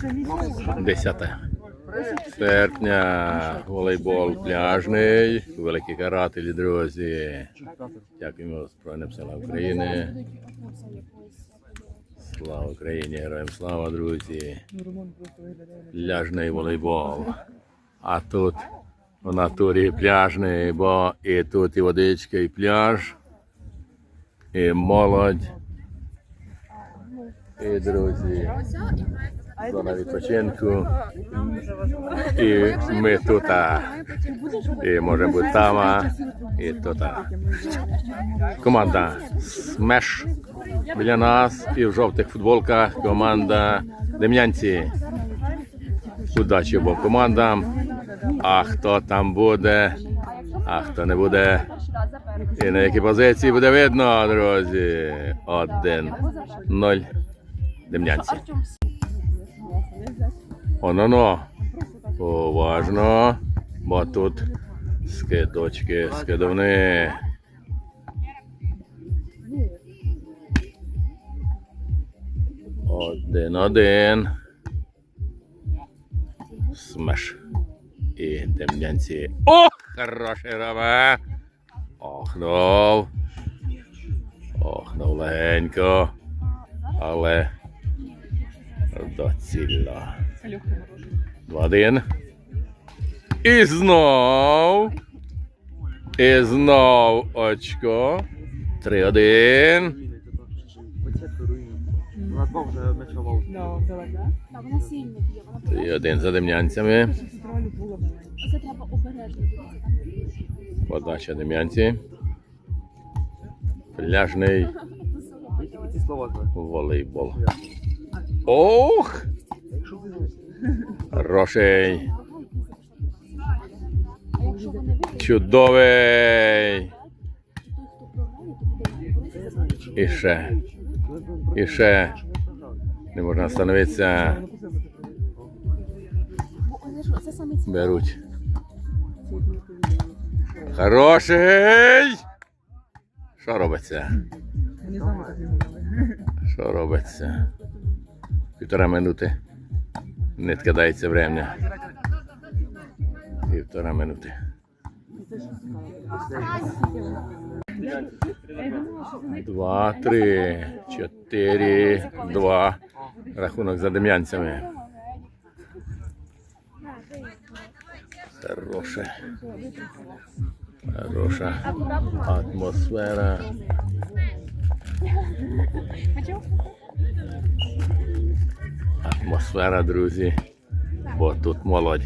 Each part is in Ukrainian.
10 серпня, волейбол пляжний, великі карателі, друзі. Дякуємо Збройним силам України. Слава Україні, героям слава, друзі. Пляжний волейбол. А тут в натурі пляжний, бо і тут і водичка, і пляж, і молодь, і друзі. Зона відпочинку. І ми тут. І може бути там, і тут. Команда Смеш біля нас і в жовтих футболках команда Дем'янці. Удачі обом командам. А хто там буде, а хто не буде. І на якій позиції буде видно, друзі. Один, ноль. Дем'янці. Оно-но. Уважно. Бо тут скидочки, скидовни. Один-один. Смеш. І темнянці. О! Хороший Рома! Охнув. Охнув легенько. Але доцільно. Два-один. І знов. І знов очко. Б'є, вона просто Три-один за дем'янцями. Подача дем'янці. Пляжний волейбол. Ох! Хороший. Чудовий. І ще. І ще. Не можна цікаве. Беруть. Хороший! Що робиться? Що робиться? Півтора минути. Не відкидається врем'я. Півтора минути. Два, три, чотири, два. Рахунок за дем'янцями. Хороша. Хороша атмосфера. Атмосфера, друзі. Бо тут молодь.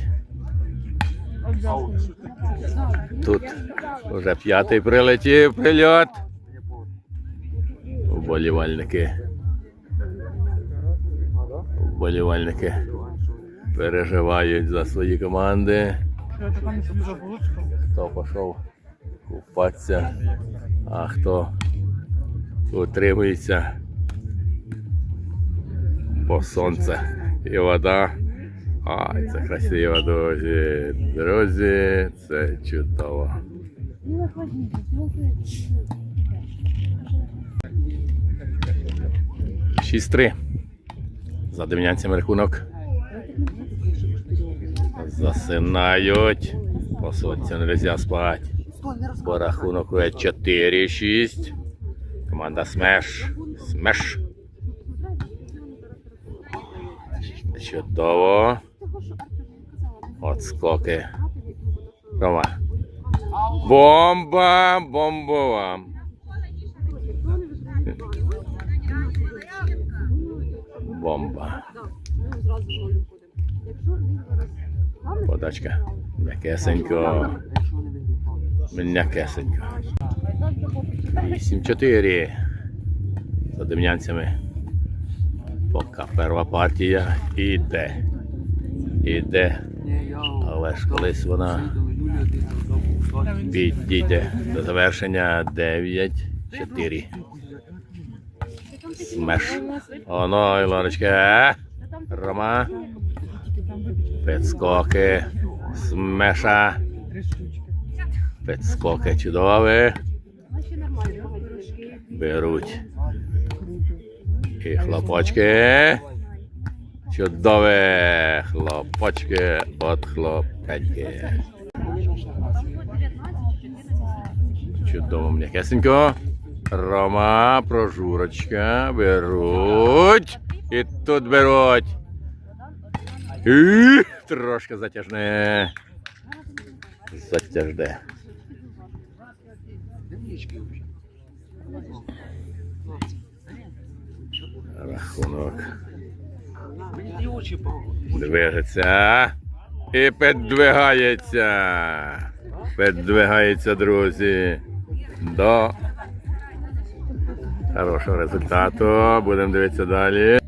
Тут вже п'ятий прилетів прильот. Вболівальники. Вболівальники переживають за свої команди. Хто пішов купатися, а хто утримується по сонце і вода. Ай, це красиво, друзі. Друзі, це чудово. Шість-три. За дем'янцями рахунок. Засинають. По сонцю не можна спати. По рахунку 4-6. Команда Смеш. Смеш. Чудово. Отскоки. Рома. Бомба! Бомбова. Бомба. Подачка. М'якесенько. М'якесенько. 8-4 за дем'янцями. Поки перша партія іде. Іде. Але ж колись вона підійде до завершення 9-4. Смеш. Оно, Ілоночка. Рома. Підскоки. Смеша. Підскоки чудові. Беруть. І хлопочки. Чудове хлопочки от хлопеньки. Чудово м'якесенько. Рома, прожурочка, беруть. І тут беруть. І, трошки затяжне. Затяжне. Рахунок. Движеться. І піддвигається. Піддвигається, друзі. До хорошого результату. Будемо дивитися далі.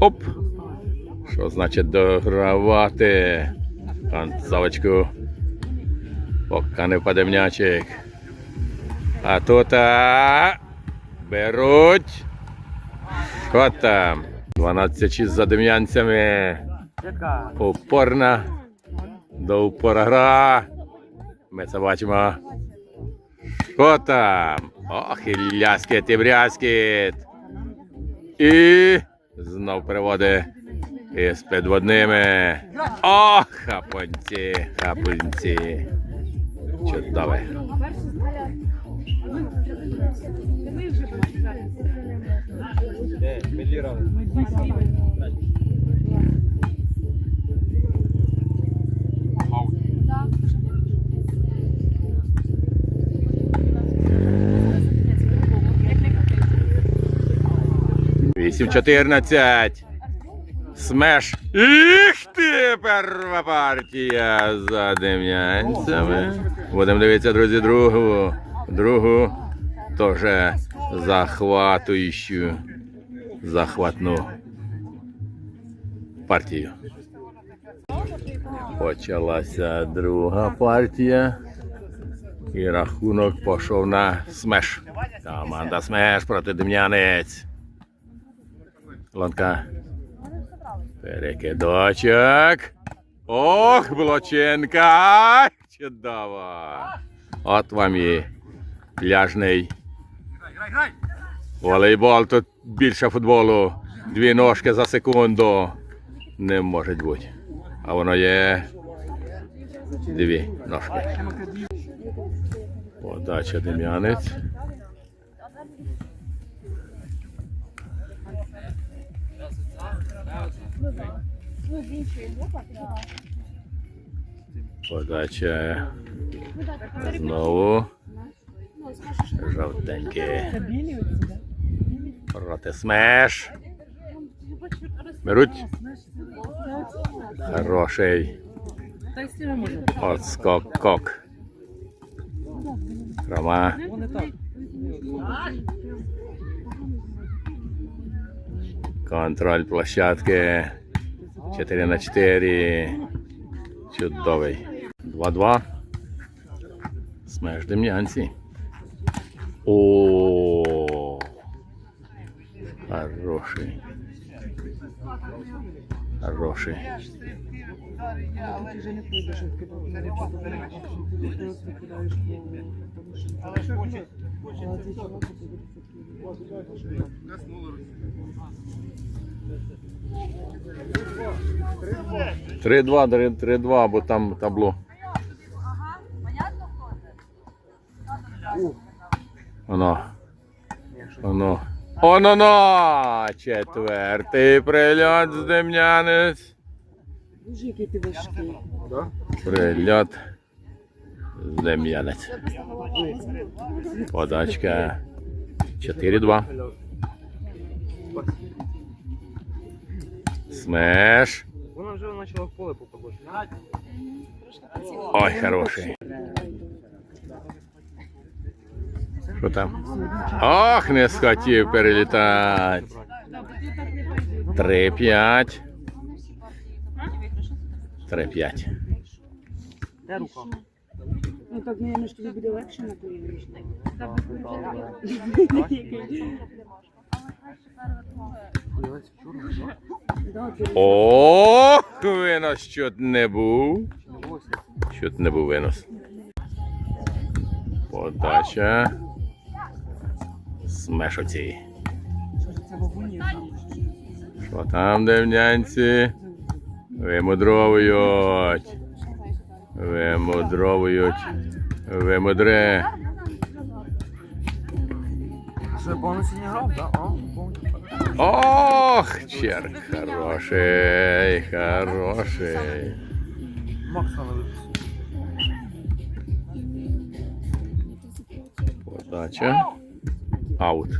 Оп! Що значить догравати? Концовочку. Поки не впаде м'ячик. А тут а, беруть. Що там? 12 за дем'янцями. Упорна. До упора гра. Бачимо. Там? Ох, і ляскіт, і брязкіт. І знов переводи із підводними. Ох, хапунці, хапунці. Чудове. Де? Меліра. Вісім 14. Смеш. Їх ти перша партія за дем'янцями. Будемо дивитися, друзі, другу. Другу теж захватуючу, захватну партію. Почалася друга партія. І рахунок пішов на смеш. Команда смеш проти дем'янець. Ланка. Перекидочок. Ох, Блоченка! Чудово! От вам і пляжний волейбол. Тут більше футболу. Дві ножки за секунду. Не може бути. А воно є дві ножки. Подача Дем'янець. Подача знову. Жовтенькі. Проти. Беруть. Хороший. Отскок кок. Рома. Контроль площадки. 4 на 4. Чудовий. 2-2. Смеш Дем'янці. О. Хороший. Хороший. Три-два, три-два, бо там табло. Оно. Оно. Оно-но! Четвертий прильот з Дем'янець. Боже, який ти важкий. Прильот з Дем'янець. Подачка 4-2. Смеш. Вона вже почала в поле попадати. Ой, хороший. Що там? Ох, не схотів перелітати. 3-5. 3-5. Де рука? Ну так, мабуть, ж тобі буде легше на коліні. Ох, винос чуть не був. Чуть не був винос. Подача. Це вогонь? Що там, демнянці? Вимудровують. Вимудровують. Вимудре. Що, повністю не грав, так? Ох, черк, хороший, хороший. Подача. Аут.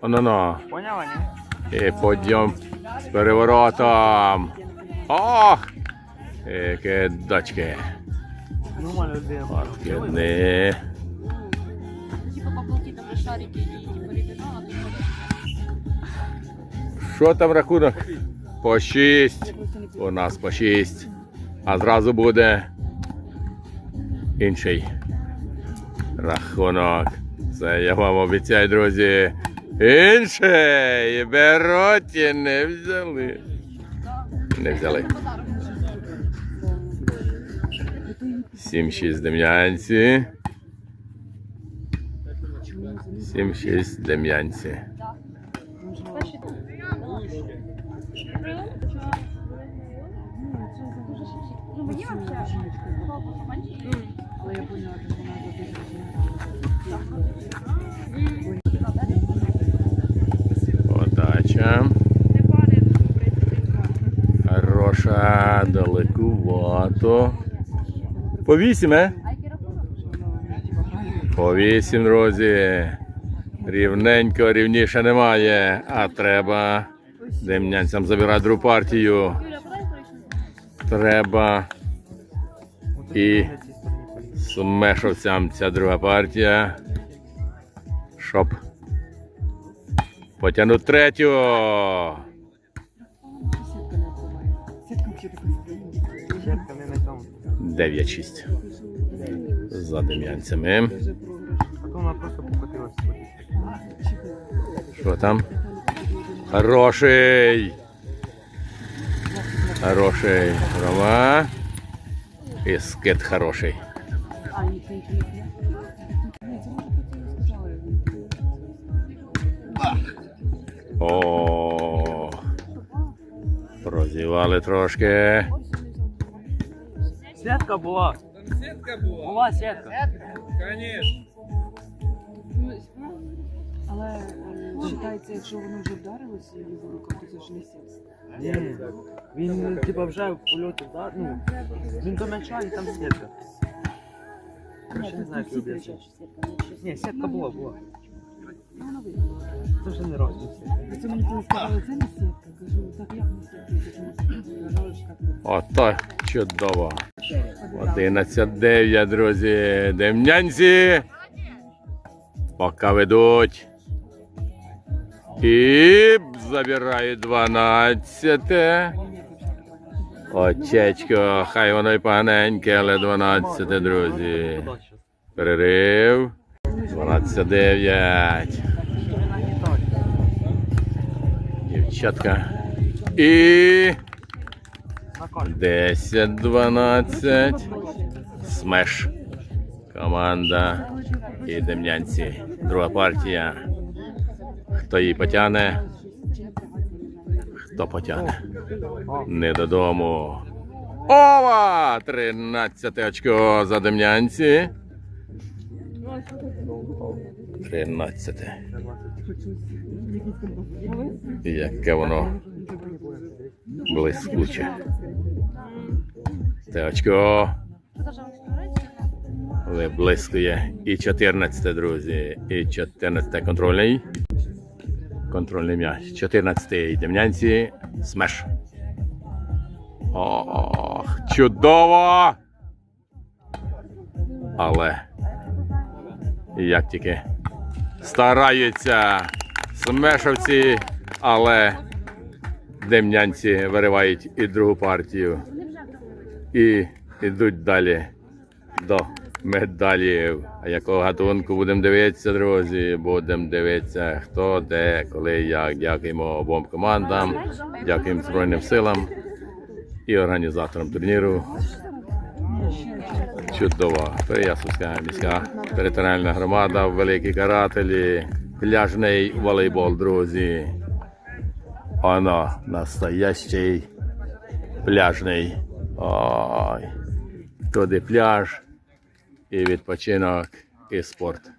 Оно-но. Поняла, ні? І подйом з переворотом. Ох! Яке дочки. Нормально людина. Откидни. Типа там на шарики і типа ребята, Що там рахунок? По шість. У нас по шість. А зразу буде інший рахунок. Це я вам обіцяю, друзі. Інше бероті не взяли. Не взяли. 7-6 дем'янці. 7-6 дем'янці. По вісім, е? По вісім, друзі. Рівненько, рівніше немає. А треба демнянцям забирати другу партію. Треба І- смешовцям ця друга партія. Щоб потягнути третю. 9-6. За дем'янцями. Що там? Хороший. Хороший. Рома. І скид хороший. О. Прозівали трошки. Сітка була. Сетка була. Була сітка. Конечно. Але вважається, якщо воно вже вдарилося її в руках, то це ж не сітка. Ні. Він типа вже в польоті вдар. Ну, він до м'яча і там сітка. Короче, не знаю, як ні, сітка була, була. Ну. Це вже не раз. Це мені сказали, це не сітка. Кажу, так як не сітка? Я кажу, не сітка. Вважала, що так не Ото чудово. 11-9, друзі. Демнянці. Поки ведуть. І забирають 12. Очечко, хай воно й поганеньке, але 12, друзі. Перерив. 12-9. Дівчатка. І На кожен. 10-12. Смеш. Команда і Дем'янці. Друга партія. Хто її потягне? Хто потягне? Не додому. Ова! 13 очко за Дем'янці. 13. Яке воно блискуче. Те очко виблискує. І 14, друзі. І 14 контрольний. Контрольний м'яч. 14 Дем'янці. Смеш. Ох, чудово! Але як тільки стараються смешовці, але демнянці виривають і другу партію. І йдуть далі до медалів. А якого гатунку будемо дивитися, друзі? Будемо дивитися, хто, де, коли, як. Дякуємо обом командам, дякуємо Збройним силам і організаторам турніру. Чудово. Переяславська міська територіальна громада, великі карателі, пляжний волейбол, друзі. Оно настоящий пляжний. Ой. Туди пляж, і відпочинок, і спорт.